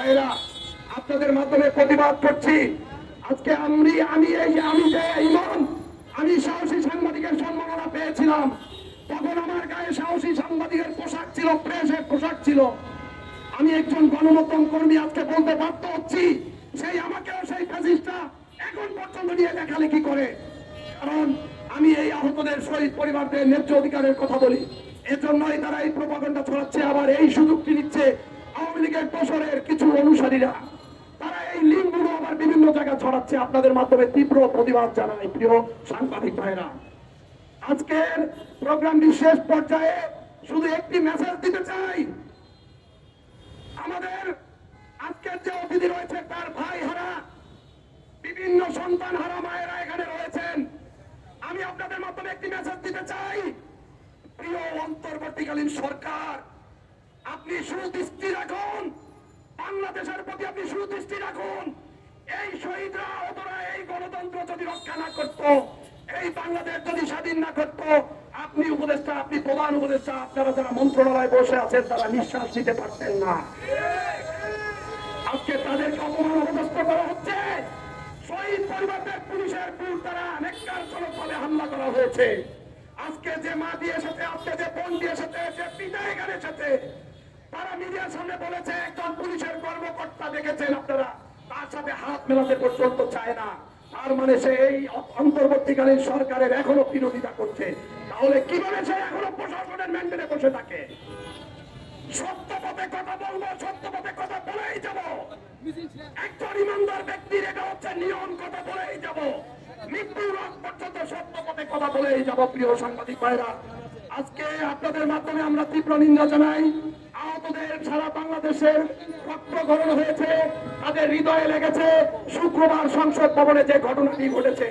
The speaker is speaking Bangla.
ভাইরা আপনাদের মাধ্যমে প্রতিবাদ করছি। আজকে আমি আমি এই, আমি যে ইমন আমি সাহসী সাংবাদিকের সম্মাননা পেয়েছিলাম। তখন আমার গায়ে সাহসী সাংবাদিকের পোশাক ছিল প্রেসের পোশাক ছিল। আমি একজন গণমাধ্যম কর্মী আজকে বলতে বাধ্য হচ্ছি, সেই আমাকেও সেই ফ্যাসিস্টটা এখন পর্যন্ত নিয়ে লেখালেখি করে? কারণ আমি এই আহতদের শহীদ পরিবারদের ন্যায্য অধিকারের কথা বলি। এজন্যই তারা এই প্রপাগন্ডা ছড়াচ্ছে, আবার এই সুযোগটি নিচ্ছে। আওয়ামী লীগের দোসরের কিছু অনুসারীরা, তারা এই লিঙ্কগুলো আবার বিভিন্ন জায়গায় ছড়াচ্ছে। আপনাদের মাধ্যমে তীব্র প্রতিবাদ জানাই, প্রিয় সাংবাদিক ভাইরা আজকের প্রোগ্রামটি শেষ পর্যায়ে শুধু একটি মেসেজ দিতে চাই। আমাদের আজকের যে অতিথি রয়েছে, তার ভাই হারা, বিভিন্ন সন্তান হারা মায়েরা এখানে রয়েছেন। আমি আপনাদের মাধ্যমে একটি মেসেজ দিতে চাই। প্রিয় অন্তর্বর্তীকালীন সরকার আপনি সুদৃষ্টি রাখুন। বাংলাদেশের প্রতি আপনি সুদৃষ্টি রাখুন। এই শহীদরা অতরা এই গণতন্ত্র যদি রক্ষা না করত, এই বাংলাদেশ যদি স্বাধীন না করত, আপনি উপদেষ্টা, আপনি প্রধান উপদেষ্টা, আপনারা যারা মন্ত্রণালয়ে বসে আছেন, তারা নিঃশ্বাস দিতে পারতেন না। আজকে তাদেরকে অপমান অপদস্থ করা হচ্ছে। শহীদ পরিবারদের পুলিশের বুট দ্বারা নেককার ভাবে হামলা করা হয়েছে। আজকে যে মা দিয়ে সাথে আজকে যে বোন দিয়ে এসেছে যে পিতা এখানে তারা মিডিয়ার সামনে বলেছে, একজন পুলিশের কর্মকর্তা দেখেছেন আপনারা। তার সাথে হাত মেলাতে পর্যন্ত চায় না। তার মানে সে এই অন্তর্বর্তীকালীন সরকারের এখনও বিরোধিতা করছে। তাহলে কীভাবে সে এখনও প্রশাসনের ম্যান্ডেটে বসে থাকে? সত্য পথে কথা বলব, সত্য পথে কথা বলেই যাব। একজন ইমানদার ব্যক্তির এটা হচ্ছে নিয়ম, কথা বলেই যাব। মৃত্যুর আগ পর্যন্ত সত্য পথে কথা বলেই যাব, প্রিয় সাংবাদিক ভাইরা। আজকে আপনাদের মাধ্যমে আমরা তীব্র নিন্দা জানাই। আহতদের সারা বাংলাদেশের রক্ত গ্রহণ হয়েছে, তাদের হৃদয়ে লেগেছে শুক্রবার সংসদ ভবনে যে ঘটনাটি ঘটেছে।